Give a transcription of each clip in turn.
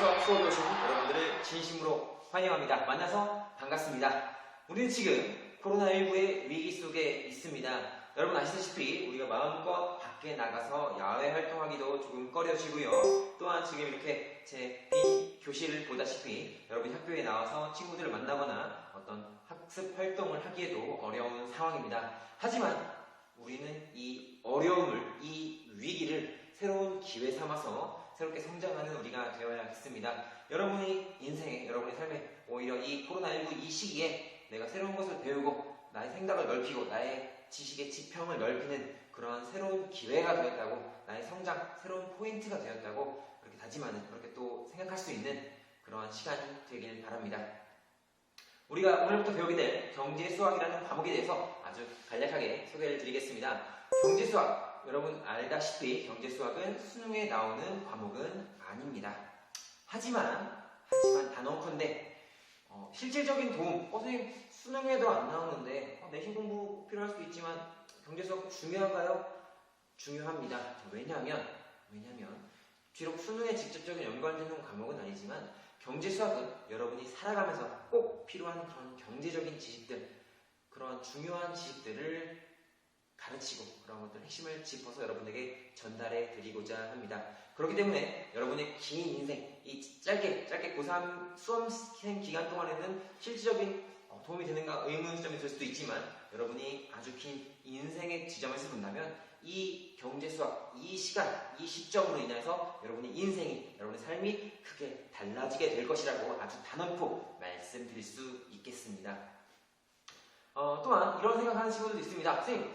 수학 수업에 오신 여러분들을 진심으로 환영합니다. 만나서 반갑습니다. 우리는 지금 코로나19의 위기 속에 있습니다. 여러분 아시다시피 우리가 마음껏 밖에 나가서 야외 활동하기도 조금 꺼려지고요. 또한 지금 이렇게 제 이 교실을 보다시피 여러분 학교에 나와서 친구들을 만나거나 어떤 학습 활동을 하기에도 어려운 상황입니다. 하지만 우리는 이 어려움을, 이 위기를 새로운 기회 삼아서 새롭게 성장하는 우리가 되어야겠습니다. 여러분의 인생에, 여러분의 삶에 오히려 이 코로나19 이 시기에 내가 새로운 것을 배우고 나의 생각을 넓히고 나의 지식의 지평을 넓히는 그런 새로운 기회가 되었다고 나의 성장, 새로운 포인트가 되었다고 그렇게 다짐하는, 그렇게 또 생각할 수 있는 그러한 시간이 되길 바랍니다. 우리가 오늘부터 배우게 될 경제 수학이라는 과목에 대해서 아주 간략하게 소개를 드리겠습니다. 경제 수학, 여러분 알다시피 경제 수학은 수능에 나오는 과목은 아닙니다. 하지만, 하지만 단언컨대 어, 실질적인 도움, 어, 선생님 수능에도 안 나오는데 어, 내신 공부 필요할 수도 있지만 경제 수학 중요한가요? 중요합니다. 왜냐하면, 왜냐하면 비록 수능에 직접적인 연관되는 과목은 아니지만 경제 수학은 여러분이 살아가면서 꼭 필요한 그런 경제적인 지식들, 그런 중요한 지식들을 가르치고 그런 것들 핵심을 짚어서 여러분에게 전달해 드리고자 합니다. 그렇기 때문에 여러분의 긴 인생, 이 짧게, 짧게 고3 수험생 기간 동안에는 실질적인 어, 도움이 되는가 의문점이 들 수도 있지만 여러분이 아주 긴 인생의 지점에서 본다면 이 경제 수학, 이 시간, 이 시점으로 인해서 여러분의 인생이, 여러분의 삶이 크게 달라지게 될 것이라고 아주 단언코 말씀드릴 수 있겠습니다. 어, 또한 이런 생각하는 친구들도 있습니다. 선생님,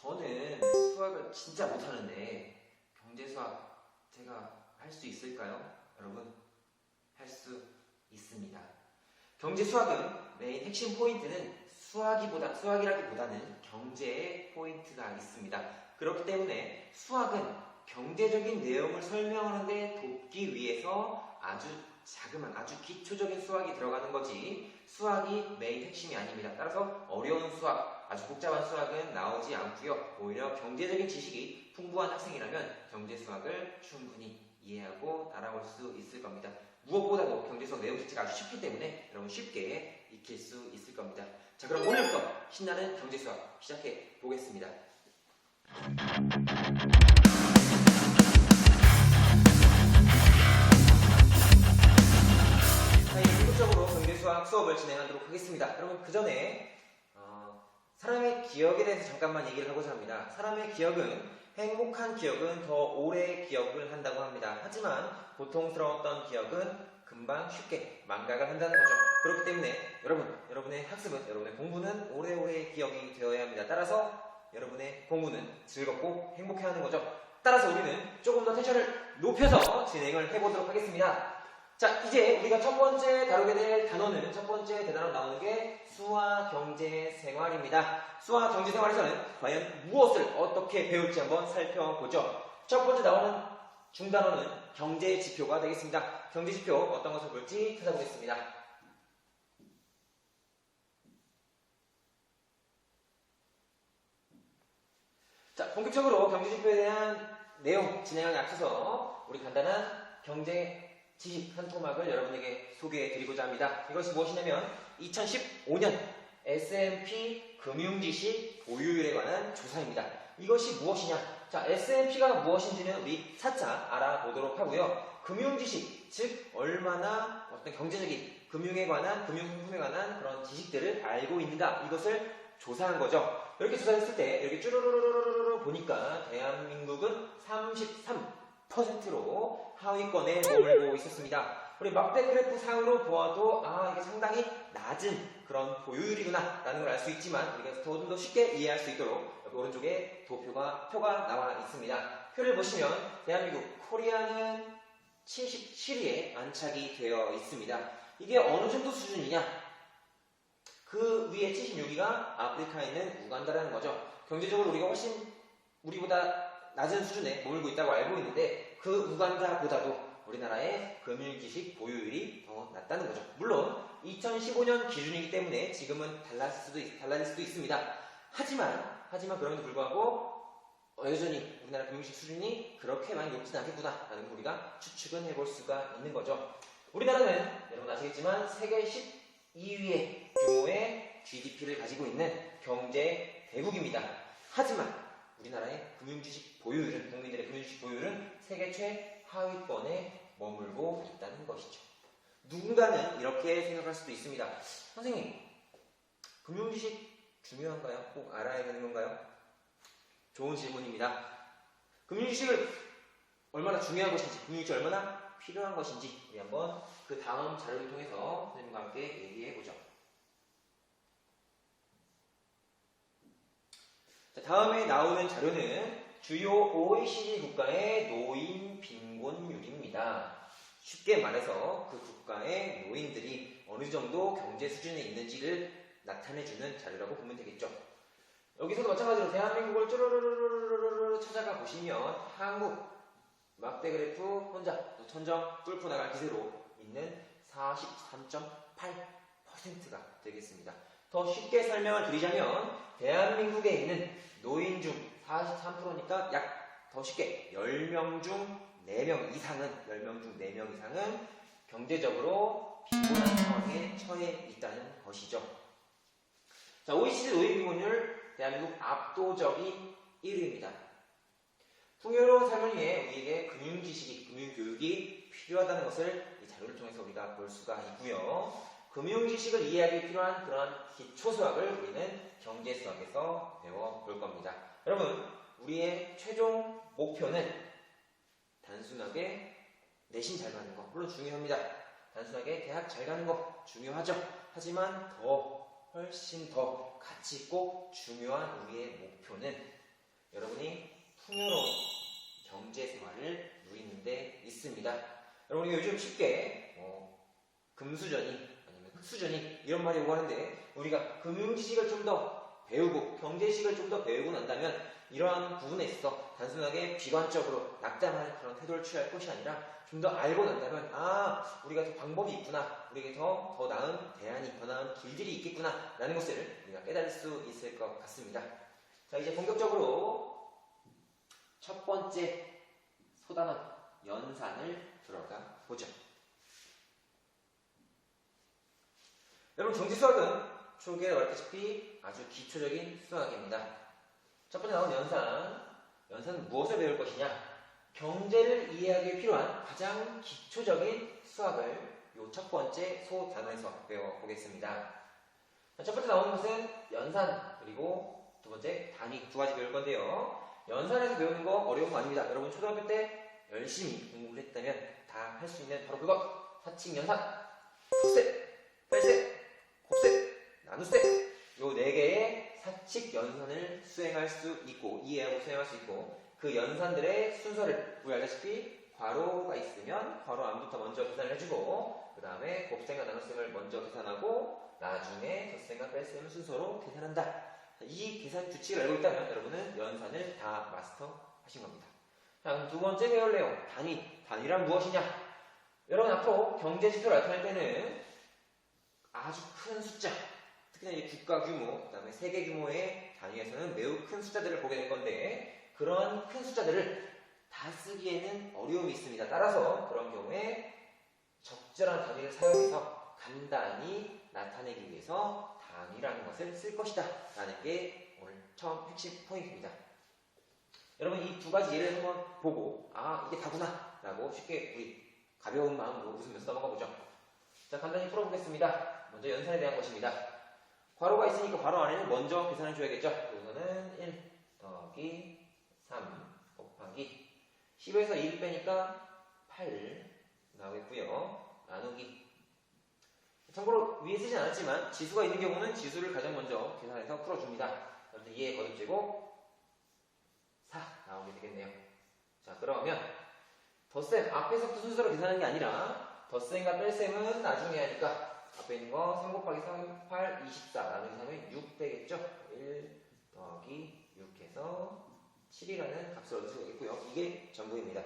저는 수학을 진짜 못하는데 경제 수학 제가 할 수 있을까요? 여러분, 할 수 있습니다. 경제 수학은 메인 핵심 포인트는 수학이보다 수학이라기보다는 경제의 포인트가 있습니다. 그렇기 때문에 수학은 경제적인 내용을 설명하는데 돕기 위해서 아주 자그만 아주 기초적인 수학이 들어가는 거지 수학이 메인 핵심이 아닙니다. 따라서 어려운 수학, 아주 복잡한 수학은 나오지 않고요. 오히려 경제적인 지식이 풍부한 학생이라면 경제 수학을 충분히 이해하고 따라올 수 있을 겁니다. 무엇보다도 경제 수학 내용 자체가 아주 쉽기 때문에 여러분 쉽게 익힐 수 있을 겁니다. 자 그럼 오늘부터 신나는 경제 수학 시작해 보겠습니다. 자, 이제 본격적으로 경제 수학 수업을 진행하도록 하겠습니다. 여러분 그 전에 어, 사람의 기억에 대해서 잠깐만 얘기를 하고자 합니다. 사람의 기억은 행복한 기억은 더 오래 기억을 한다고 합니다. 하지만 고통스러웠던 기억은 금방 쉽게 망각을 한다는 거죠. 그렇기 때문에 여러분, 여러분의 학습은, 여러분의 공부는 오래오래 기억이 되어야 합니다. 따라서 여러분의 공부는 즐겁고 행복해 하는 거죠. 따라서 우리는 조금 더 텐션을 높여서 진행을 해보도록 하겠습니다. 자, 이제 우리가 첫 번째 다루게 될 단어는 첫 번째 대단원 나오는 게 수화 경제 생활입니다. 수화 경제 생활에서는 과연 무엇을 어떻게 배울지 한번 살펴보죠. 첫 번째 나오는 중단어는 경제 지표가 되겠습니다. 경제 지표 어떤 것을 볼지 찾아보겠습니다. 자, 본격적으로 경제 지표에 대한 내용 진행하기 앞서서 우리 간단한 경제 지식 한 토막을 여러분에게 소개해 드리고자 합니다. 이것이 무엇이냐면 2015년 S&P 금융지식 보유율에 관한 조사입니다. 이것이 무엇이냐? 자, S&P가 무엇인지는 우리 차차 알아보도록 하고요. 금융지식, 즉 얼마나 어떤 경제적인 금융에 관한 금융상품에 관한 그런 지식들을 알고 있는가 이것을 조사한 거죠. 이렇게 조사했을 때 이렇게 쭈루루루루루 보니까 대한민국은 33% 로 하위권에 머물고 있었습니다. 우리 막대 그래프 상으로 보아도 아 이게 상당히 낮은 그런 보유율이구나 라는 걸 알 수 있지만 우리가 조금 더 쉽게 이해할 수 있도록 오른쪽에 도표가 표가 나와 있습니다. 표를 보시면 대한민국 코리아는 77위에 안착이 되어 있습니다. 이게 어느 정도 수준이냐? 그 위에 76위가 아프리카에 있는 우간다라는 거죠. 경제적으로 우리가 훨씬 우리보다 낮은 수준에 머물고 있다고 알고 있는데 그 우간다보다도 우리나라의 금융지식 보유율이 더 낮다는 거죠. 물론 2015년 기준이기 때문에 지금은 달라질 수도, 있, 달라질 수도 있습니다. 하지만 하지만 그럼에도 불구하고 어, 여전히 우리나라 금융식 수준이 그렇게 많이 높지는 않겠구나 라는 걸 우리가 추측은 해볼 수가 있는 거죠. 우리나라는 여러분 아시겠지만 세계 12위의 규모의 GDP를 가지고 있는 경제 대국입니다. 하지만 우리나라의 금융 보유율은 국민들의 금융주식 보유율은 세계 최하위권에 머물고 있다는 것이죠. 누군가는 이렇게 생각할 수도 있습니다. 선생님, 금융주식 중요한가요? 꼭 알아야 되는 건가요? 좋은 질문입니다. 금융주식을 얼마나 중요한 것인지, 금융주식이 얼마나 필요한 것인지 우리 한번 그 다음 자료를 통해서 선생님과 함께 얘기해 보죠. 자, 다음에 나오는 자료는 주요 OECD 국가의 노인 빈곤율입니다. 쉽게 말해서 그 국가의 노인들이 어느 정도 경제 수준에 있는지를 나타내주는 자료라고 보면 되겠죠. 여기서도 마찬가지로 대한민국을 쭈르르르르르르 찾아가 보시면 한국 막대 그래프 혼자 또 천정 뚫고 나갈 기세로 있는 43.8%가 되겠습니다. 더 쉽게 설명을 드리자면 대한민국에 있는 노인 중 43%니까 약 더 쉽게 10명 중 4명 이상은 10명 중 4명 이상은 경제적으로 빈곤한 상황에 처해 있다는 것이죠. 자, OECD 노인 빈곤율 대한민국 압도적인 1위입니다. 풍요로운 삶을 위해 우리에게 금융 지식이, 금융 교육이 필요하다는 것을 이 자료를 통해서 우리가 볼 수가 있고요. 금융 지식을 이해하기 필요한 그러한 기초 수학을 우리는 경제 수학에서 배워볼 겁니다. 여러분, 우리의 최종 목표는 단순하게 내신 잘 가는 거 물론 중요합니다. 단순하게 대학 잘 가는 거 중요하죠. 하지만 더 훨씬 더 가치 있고 중요한 우리의 목표는 여러분이 풍요로운 경제 생활을 누리는 데 있습니다. 여러분이 요즘 쉽게 뭐 금수저니 아니면 흑수저니 이런 말이 오고 하는데 우리가 금융 지식을 좀더 배우고 경제식을 좀 더 배우고 난다면 이러한 부분에 있어 단순하게 비관적으로 낙담하는 그런 태도를 취할 것이 아니라 좀 더 알고 난다면 아 우리가 더 방법이 있구나. 우리에게 더, 더 나은 대안이 더 나은 길들이 있겠구나. 라는 것을 우리가 깨달을 수 있을 것 같습니다. 자 이제 본격적으로 첫 번째 소단원 연산을 들어가 보죠. 여러분 경제 수학은 초기에 말했다시피 아주 기초적인 수학입니다 첫 번째 나온 연산 연산은 무엇을 배울 것이냐 경제를 이해하기 위해 필요한 가장 기초적인 수학을 이첫 번째 소 단원에서 배워보겠습니다. 첫 번째 나오는 것은 연산 그리고 두 번째 단위 두 가지 배울 건데요. 연산에서 배우는 거 어려운 거 아닙니다. 여러분 초등학교 때 열심히 공부를 했다면 다 할 수 있는 바로 그것 사칙 연산 곱셈, 뺄셈, 곱셈, 나눗셈 요 네 개의 사칙 연산을 수행할 수 있고 이해하고 수행할 수 있고 그 연산들의 순서를 우리 알다시피 괄호가 있으면 괄호 안부터 먼저 계산을 해주고 그 다음에 곱셈과 나눗셈을 먼저 계산하고 나중에 덧셈과 뺄셈을 순서로 계산한다. 이 계산 규칙을 알고 있다면 여러분은 연산을 다 마스터하신 겁니다. 자, 그럼 두 번째 배울 내용 단위. 단위란 무엇이냐? 여러분 앞으로 경제 지표를 나타낼 때는 아주 큰 숫자, 특히나 이 국가 규모, 그 다음에 세계 규모의 단위에서는 매우 큰 숫자들을 보게 될 건데 그런 큰 숫자들을 다 쓰기에는 어려움이 있습니다. 따라서 그런 경우에 적절한 단위를 사용해서 간단히 나타내기 위해서 단위라는 것을 쓸 것이다. 라는 게 오늘 처음 핵심 포인트입니다. 여러분 이 두 가지 예를 한번 보고 아 이게 다구나 라고 쉽게 우리 가벼운 마음으로 웃으면서 넘어가 보죠. 자 간단히 풀어보겠습니다. 먼저 연산에 대한 것입니다. 괄호가 있으니까 괄호 안에는 먼저 계산해 줘야겠죠. 여기서는 1 더하기 3 곱하기 10에서 1 빼니까 8 나오겠고요. 나누기 참고로 위에 쓰진 않았지만 지수가 있는 경우는 지수를 가장 먼저 계산해서 풀어줍니다. 그래서 2의 거듭제곱 4 나오게 되겠네요. 자 그러면 덧셈 앞에서부터 순서로 계산하는 게 아니라 덧셈과 뺄셈은 나중에 하니까 앞에 있는 거 3 곱하기 3, 8, 24 나누기 3은 6 되겠죠? 1 더하기 6 해서 7이라는 값을 얻을 수가 있고요. 이게 전부입니다.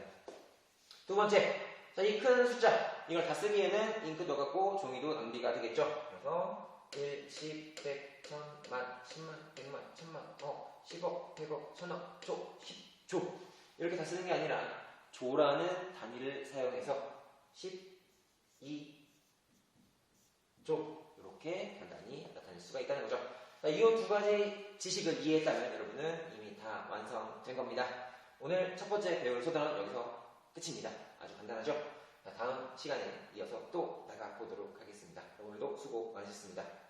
두 번째, 자, 이 큰 숫자, 이걸 다 쓰기에는 잉크 넣어갖고 종이도 낭비가 되겠죠? 그래서 1, 10, 100, 1000, 만, 10만, 100만, 1000만, 어, 10억, 100억, 1000억, 조, 10, 조 이렇게 다 쓰는 게 아니라 조라는 단위를 사용해서 10, 2, 조 이렇게 간단히 나타낼 수가 있다는 거죠. 이 두 가지 지식을 이해했다면 여러분은 이미 다 완성된 겁니다. 오늘 첫 번째 배울 소단은 여기서 끝입니다. 아주 간단하죠? 자, 다음 시간에 이어서 또 나가 보도록 하겠습니다. 오늘도 수고 많으셨습니다.